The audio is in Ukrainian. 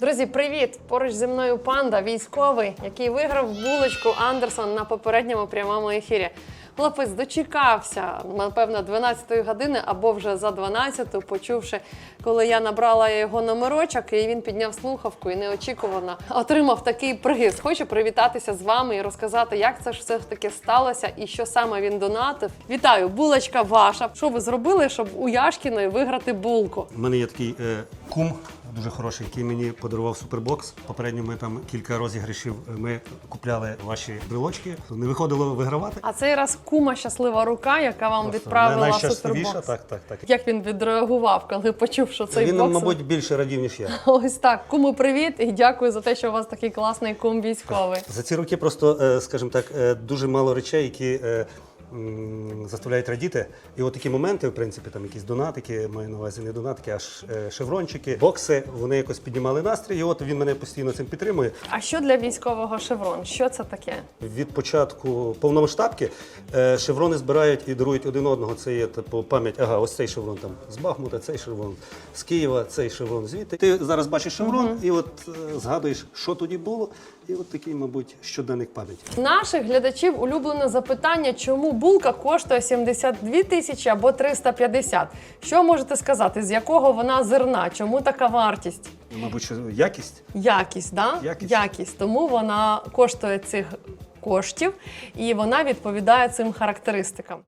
Друзі, привіт! Поруч зі мною панда, військовий, який виграв булочку Андерсон на попередньому прямому ефірі. Хлопець дочекався, напевно, 12-ї години або вже за 12-ту, почувши, коли я набрала його номерочок, і він підняв слухавку і неочікувано отримав такий приз. Хочу привітатися з вами і розказати, як це ж все таки сталося і що саме він донатив. Вітаю, булочка ваша. Що ви зробили, щоб у Яшкіної виграти булку? У мене є такий е, кум дуже хороший, який мені подарував супербокс. Попередньо ми там кілька розіграшів е, ми купляли ваші брелочки. Не виходило вигравати. А цей раз кума щаслива рука, яка вам Просто відправила супербокс. так, так, так. Як він відреагував, коли почув, що цей Він, бокс... мабуть, більше радів, ніж я. Ось так. Куму привіт і дякую за те, що у вас такий класний кум військовий. За ці роки просто, е, скажімо так, е, дуже мало речей, які заставляють радіти. І от такі моменти, в принципі, там якісь донатики, маю на увазі не донатики, а е, шеврончики, бокси, вони якось піднімали настрій. І от він мене постійно цим підтримує. А що для військового шеврон? Що це таке? Від початку повномасштабки е, шеврони збирають і дарують один одного. Це є типу пам'ять. Ага, ось цей шеврон там з Бахмута, цей шеврон з Києва, цей шеврон звідти. Ти зараз бачиш шеврон і от е, згадуєш, що тоді було, і от такий, мабуть, щоденник пам'яті. Наших глядачів улюблене запитання, чому булка коштує 72 тисячі або 350? Що можете сказати? З якого вона зерна? Чому така вартість? Мабуть, що якість. Якість, да? Якість. Тому вона коштує цих коштів і вона відповідає цим характеристикам.